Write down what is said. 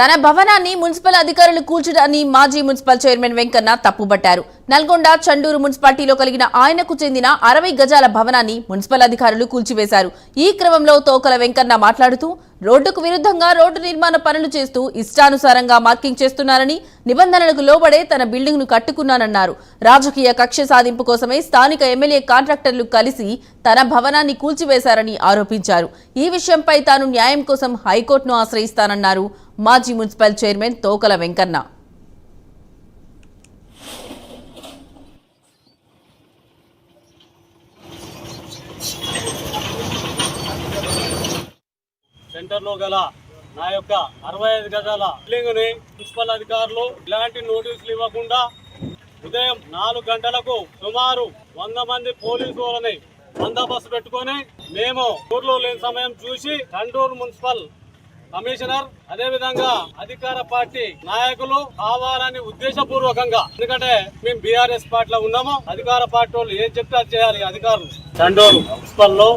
తన భవనాన్ని మున్సిపల్ అధికారులు కూల్చడాన్ని మాజీ మున్సిపల్ చైర్మన్ వెంకన్న తప్పుబట్టారు. నల్గొండ చండూరు మున్సిపాలిటీలో కలిగిన ఆయనకు చెందిన అరవై గజాల భవనాన్ని మున్సిపల్ అధికారులు కూల్చివేశారు. ఈ క్రమంలో తోకల వెంకన్న మాట్లాడుతూ రోడ్డుకు విరుద్ధంగా రోడ్డు నిర్మాణ పనులు చేస్తూ ఇష్టానుసారంగా మార్కింగ్ చేస్తున్నారని నిబంధనలకు లోబడే తన బిల్డింగ్ను కట్టుకున్నానన్నారు. రాజకీయ కక్ష సాధింపు కోసమే స్థానిక ఎమ్మెల్యే కాంట్రాక్టర్లు కలిసి తన భవనాన్ని కూల్చివేశారని ఆరోపించారు. ఈ విషయంపై తాను న్యాయం కోసం హైకోర్టును ఆశ్రయిస్తానన్నారు మాజీ మున్సిపల్ చైర్మన్ తోకల వెంకన్న. సెంటర్లో గల నా యొక్క అరవై ఐదు గజాల బిల్డింగ్ని మున్సిపల్ అధికారులు ఇలాంటి నోటీసులు ఇవ్వకుండా ఉదయం నాలుగు గంటలకు సుమారు వంద మంది పోలీసు వాళ్ళని బందోబస్తు పెట్టుకొని మేము ఊర్లో లేని సమయం చూసి కండూరు మున్సిపల్ కమిషనర్ అదే విధంగా అధికార పార్టీ నాయకులు కావాలని ఉద్దేశపూర్వకంగా ఎందుకంటే మేము బీఆర్ఎస్ పార్టీలో ఉన్నాము అధికార పార్టీ వాళ్ళు ఏం చెప్తే అది చేయాలి అధికారులు. చండూరు మున్సిపల్లో